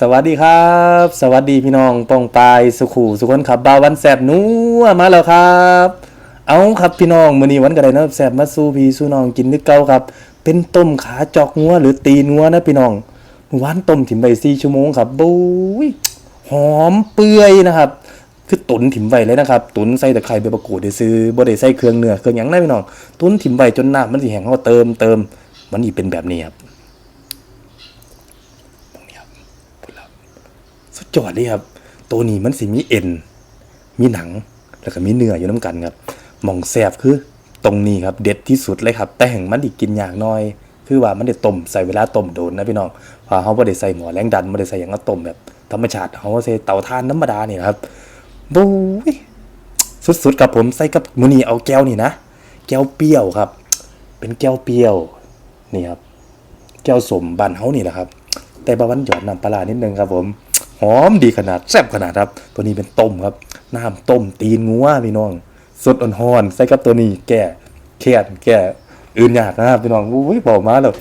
สวัสดีครับ สวัสดีพี่น้องป้องปายสุขูสุขคนขับบาวันแสบหนัวมาแล้วครับ เอาครับพี่น้องมื้อนี้วันกระไดนะแสบมาสู้พี่สู้น้องกินนึกเก่าครับ เป็นต้มขาจอกงัวหรือตีนงัวนะพี่น้องเมื่อวานต้มถิ่มไป4ชั่วโมงครับบุ้ยหอมเปื่อยนะครับ คือตุนถิ่มไว้เลยนะครับ ตุนใส่ตะไคร้ใบมะกรูดได้ซื้อบ่ได้ใส่เครื่องเนื้อเครื่องหยังนะพี่น้อง ตุนถิ่มไว้จนน้ำมันสิแห้งเฮาเติมเติมมันนี่เป็นแบบนี้ครับ สุดยอดเลยครับ ตัวนี้มันสิมีเอ็น มีหนัง แล้วก็มีเนื้ออยู่น้ำกันครับหมองแซบคือตรงนี้ครับเด็ดที่สุดเลยครับ แต่แห่งมันดิกินยากน้อย คือว่ามันได้ต้มใส่เวลาต้มโดนนะพี่น้องเพอเขาไม่ได้ใส่หมอแรงดันไม่ได้ใส่อย่างก็ต้มแบบธรรมชาติเขาใส่เตาถ่านธรรมดาเนี่นะครับบู๊ยสุดๆครับผมใส่กับมูนี่เอาแก้วนี่นะแก้วเปรี้ยวครับ เป็นแก้วเปรี้ยวนี่ครับแก้วสมบานเฮานี่แหละครับ แต่บาวันหยอดน้ำปลาร้านิดนึงครับผม หอมดีขนาดแซ่บขนาดครับ ตัวนี้เป็นต้มครับน้ำต้มตีนงัวพี่น้อง สดอ่อนๆใส่กับตัวนี้แก่เครียดแก่อื่นยากนะครับพี่น้องอุ้ยบอกมาแล้ว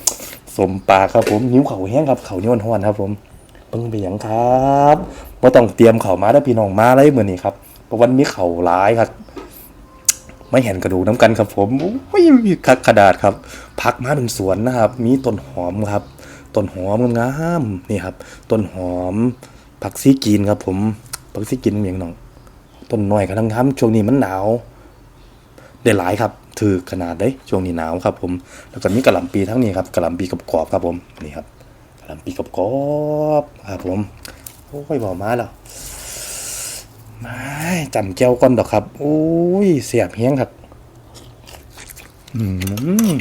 สมปากครับผมหิวเข่าแห้งครับเข่าเนี่ยวอ่อนๆครับ ผมเพิ่งไปยังครับว่าต้องเตรียมเข่ามาแล้วพี่น้องมาเลยเหมือนนี้ครับเพราะวันมีเข่าร้ายครับไม่เห็นกระดูกน้ำกันครับ ผมอุ้ยคักขนาดครับ พักมาเป็นสวนนะครับ มีต้นหอมครับต้นหอมงามๆนี่ครับต้นหอม ผักซีกีนครับ ผมผักซีกีนเมียงหนอง ต้นน้อยกำลังทำช่วงนี้มันหนาว ได้หลายครับ ถือขนาดได้ช่วงนี้หนาวครับ ผม แล้วก็มีกระหล่ำปีทั้งนี้ครับกระหล่ำปีกับกรอบครับผมนี่ครับกระหล่ำปีกับกรอบครับ ผมโอ้ยบอกมาแล้วไม่จำแก้วก้อนดอกครับโอ้ยเสียบเฮี้ยงครับอืม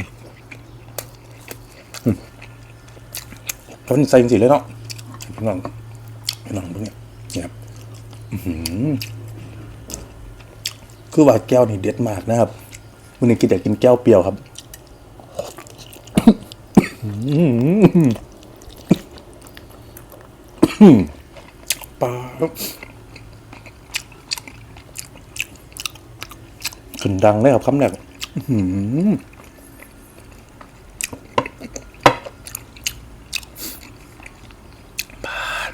เขาใส่จริงๆเลยเนาะ พี่น้องพวกเนี้ยเนี่ยครับคือว่าแก้วนี่เด็ดมากนะครับวันนี้กินแต่กินแก้วเปรี้ยวครับปลาขึ้นดังเลยครับคำแรกอื้อหือปาน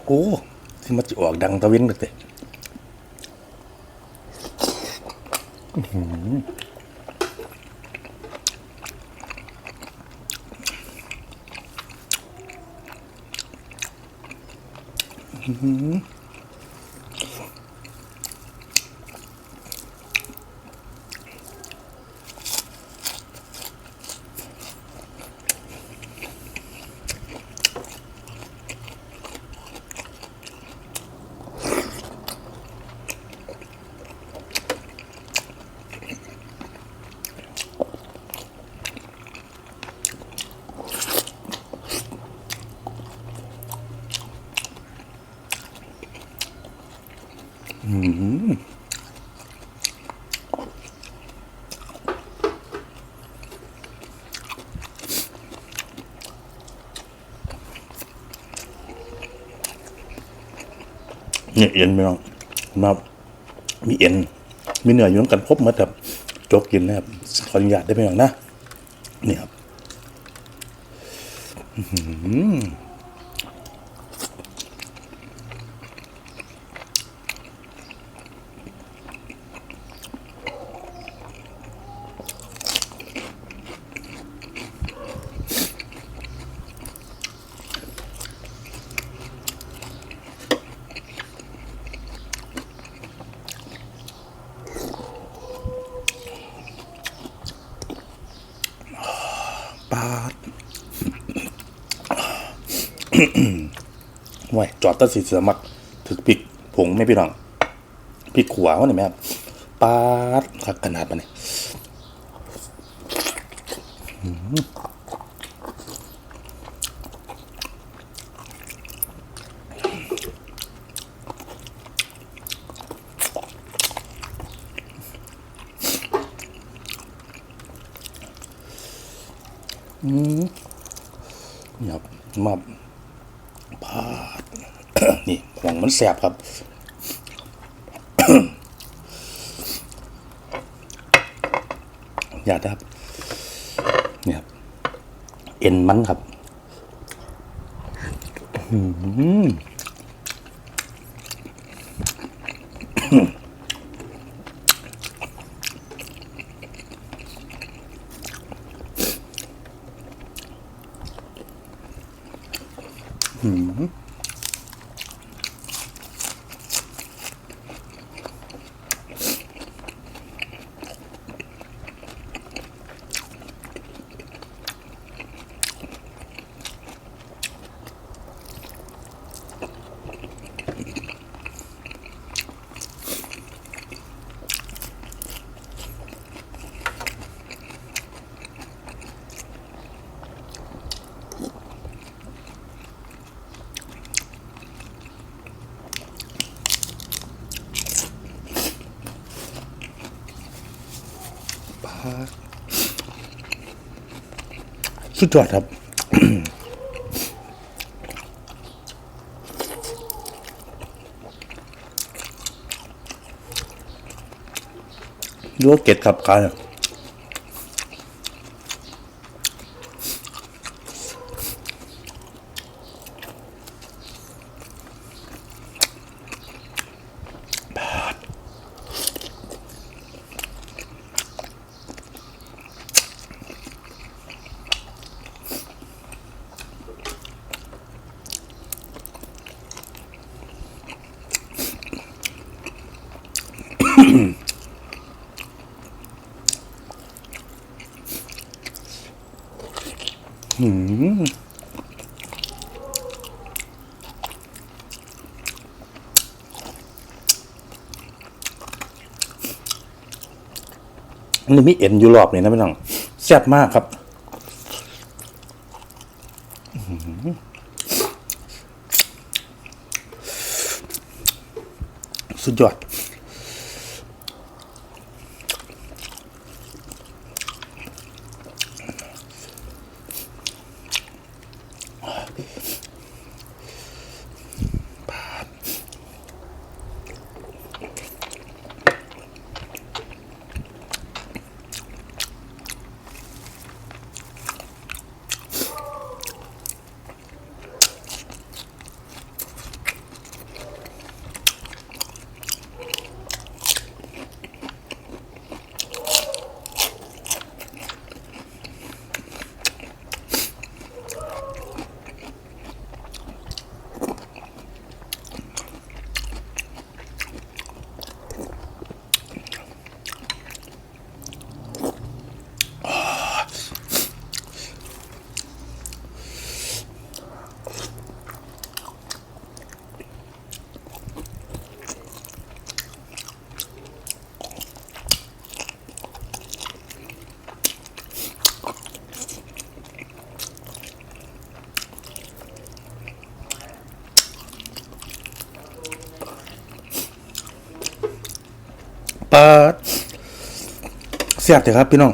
โอ้ที่มันจะออกดังตะวินเลยเตะอื้อ เนี่ยเอ็นไม่ต้องมามีเอ็น มีเนื้ออยู่นกันครบมดครับจกกินนะครับขออนุญาตได้ไหมน้องนะเนี่ยครับ อื้อ หือปาดว้จอดตัดสีเสือมักถึกปิกผงไม่พี่น้องพริกขัวาวะเนี่ยแม่ปาดขนาดมันเนี่ย นี่ครับมาปาดนี่ห่วงมันแสบครับอย่าครับเนี่ยครับ เอ็นมันครับ สุดยอดครับดูว่าเก็ดขับกันอ นี่มีเอ็นอยู่รอบเลยนะพี่น้องแซ่บมากครับสุดยอด เสียบเลยครับพี่น้อง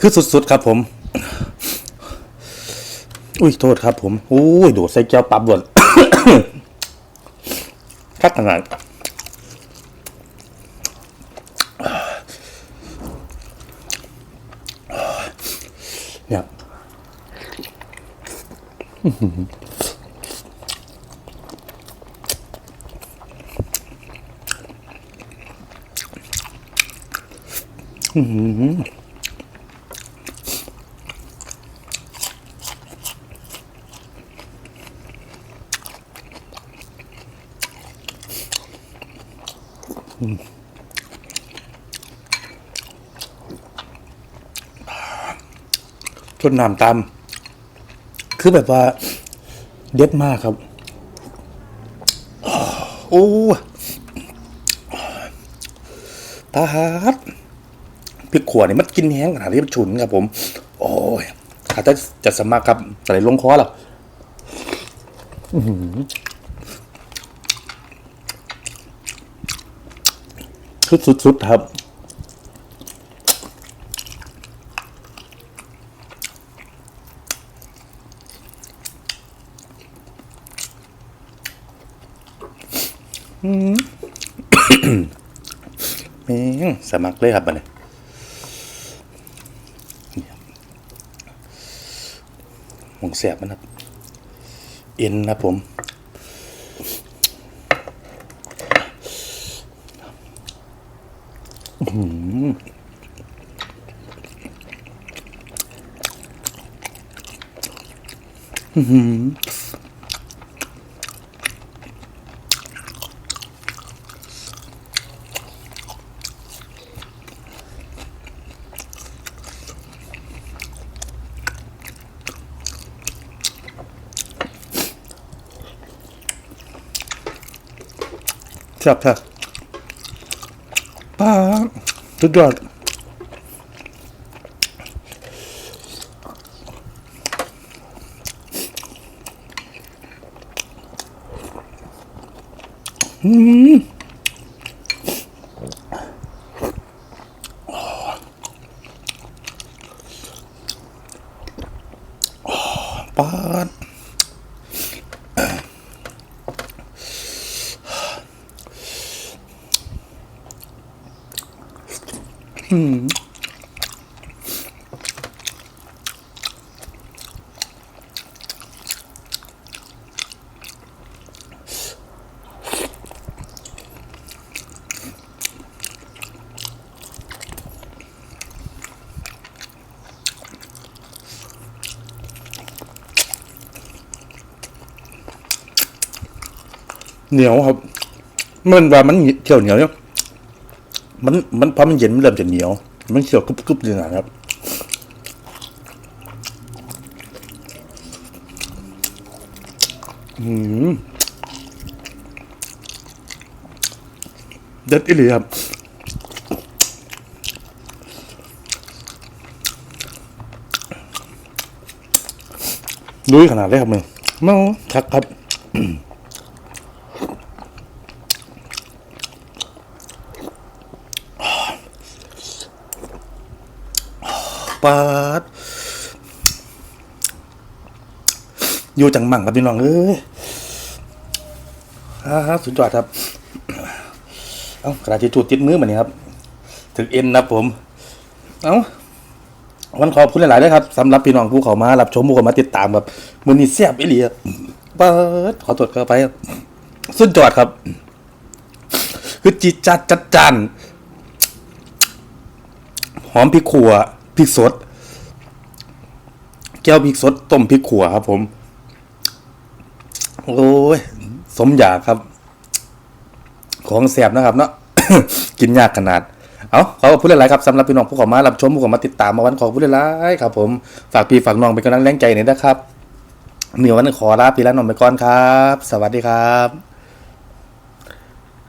คือสุดๆครับผม อุ้ยโทษครับผม อุ้ย โดดใส่แก้วปับด่วนคัดขนาด จนน้ำตาม คือแบบว่าเด็ดมากครับโอ้ตาฮัดพริกขวดนี่มันกินแห้งขนาดที่มันฉุนครับผม โอ้ยถ้าจะจะสมัครครับแต่ลงคอหรออื้อหือคือสุดๆครับ ม่งสมัครเลยครับมัเนี่ยมองแสบนะครับ เอ็นนะผม อืมอืม ครับครับป้าสุดยอดอืมป้าด เหนียวครับมันว่ามันเคี่ยวเหนียวเนี่ย มันมันพอมันเย็นมันเริ่มจะเหนียว มันเคี่ยวกรุบกรุบเลยนะครับอืมเด็ดอีหลีครับลุยขนาดได้ครับมึงเมาคักครับ ปาดอยู่จังมั่งครับพี่น้องเอ้ยอ่าฮสุดยอดครับ เอ้ากระดาษทิชชู่ติดมือมานี่ครับ ถึงเอ็นนะผม เอ้าวันขอบคุณหลายๆด้วยครับสำหรับพี่น้องผู้เขามารับชมผู้เขามาติดตามแบบมือนี้แซ่บอีหลีครับเปิดขอตรวจเข้าไป สุดยอดครับ คือจิตจัดจัดจานหอมพริกขัวพ ริกสด แก้วพริกสดต้มพริกขัวครับ ผม โอ้ยสมอยากครับ ของแสบนะครับ เนาะกินยากขนาดเอาขอบคุณหลายๆครับสำหรับพี่น้องผู้เขอมารับชมผู้เขอมาติดตามมาวันขอบคุณหลายๆครับ ผมฝากพี่ฝากน้องเป็นกำลังแรงใจหน่อยนะครับเหนือวันขอลาพี่และน้องไปก่อนครับ สวัสดีครับ